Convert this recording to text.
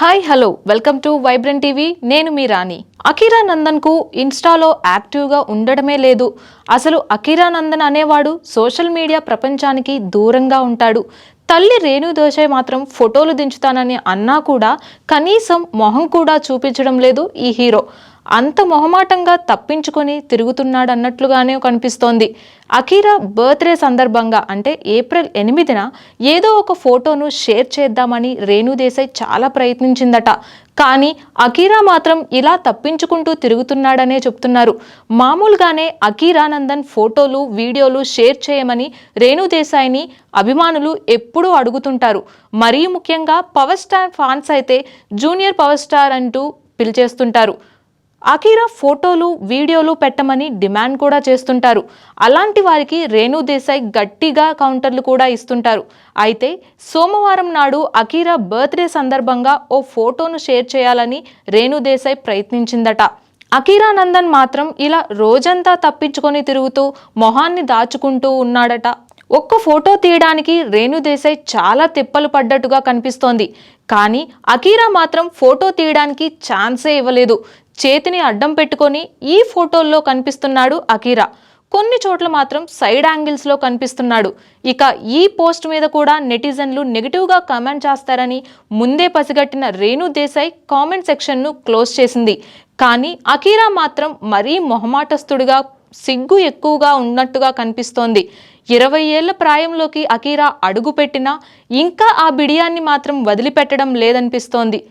Hi hello. Welcome to vibrant TV. నేను మీ రాణి. అకీరా నందన్కు ఇన్స్టాలో యాక్టివ్గా ఉండడమే లేదు. అసలు అకీరా నందన్ అనేవాడు సోషల్ మీడియా ప్రపంచానికి దూరంగా ఉంటాడు. తల్లి రేణు దోషయ్ మాత్రం ఫోటోలు దించుతానని అన్నా కూడా కనీసం మొహం కూడా చూపించడం లేదు ఈ హీరో. అంత మొహమాటంగా తప్పించుకొని తిరుగుతున్నాడన్నట్లుగానే కనిపిస్తోంది. అఖీరా బర్త్డే సందర్భంగా అంటే ఏప్రిల్ ఎనిమిదిన ఏదో ఒక ఫోటోను షేర్ చేద్దామని రేణుదేశాయ్ చాలా ప్రయత్నించిందట. కానీ అకీరా మాత్రం ఇలా తప్పించుకుంటూ తిరుగుతున్నాడనే చెప్తున్నారు. మామూలుగానే అకీరా నందన్ ఫోటోలు వీడియోలు షేర్ చేయమని రేణు దేశాయ్ని అభిమానులు ఎప్పుడూ అడుగుతుంటారు. మరీ ముఖ్యంగా పవర్ స్టార్ ఫ్యాన్స్ అయితే జూనియర్ పవర్ స్టార్ అంటూ పిలిచేస్తుంటారు. అఖీరా ఫోటోలు వీడియోలు పెట్టమని డిమాండ్ కూడా చేస్తుంటారు. అలాంటి వారికి రేణు దేశాయ్ గట్టిగా కౌంటర్లు కూడా ఇస్తుంటారు. అయితే సోమవారం నాడు అఖీరా బర్త్డే సందర్భంగా ఓ ఫోటోను షేర్ చేయాలని రేణు దేశాయ్ ప్రయత్నించిందట. అఖీరా నందన్ మాత్రం ఇలా రోజంతా తప్పించుకొని తిరుగుతూ మొహాన్ని దాచుకుంటూ ఉన్నాడట ఒక్క ఫోటో తీయడానికి రేణుదేశాయ్ చాలా తిప్పలు పడ్డట్టుగా కనిపిస్తోంది. కానీ అకీరా మాత్రం ఫోటో తీయడానికి ఛాన్సే ఇవ్వలేదు. చేతిని అడ్డం పెట్టుకొని ఈ ఫోటోల్లో కనిపిస్తున్నాడు అకీరా కొన్ని చోట్ల మాత్రం సైడ్ యాంగిల్స్లో కనిపిస్తున్నాడు. ఇక ఈ పోస్ట్ మీద కూడా నెటిజన్లు నెగిటివ్గా కామెంట్ చేస్తారని ముందే పసిగట్టిన రేణు దేశాయ్ కామెంట్ సెక్షన్ను క్లోజ్ చేసింది. కానీ అకీరా మాత్రం మరీ మొహమాటస్తుడిగా సిగ్గు ఎక్కువగా ఉన్నట్టుగా కనిపిస్తోంది. ఇరవై ఏళ్ళ ప్రాయంలోకి అకీరా అడుగు పెట్టినా ఇంకా ఆ బిడియాన్ని మాత్రం వదిలిపెట్టడం లేదనిపిస్తోంది.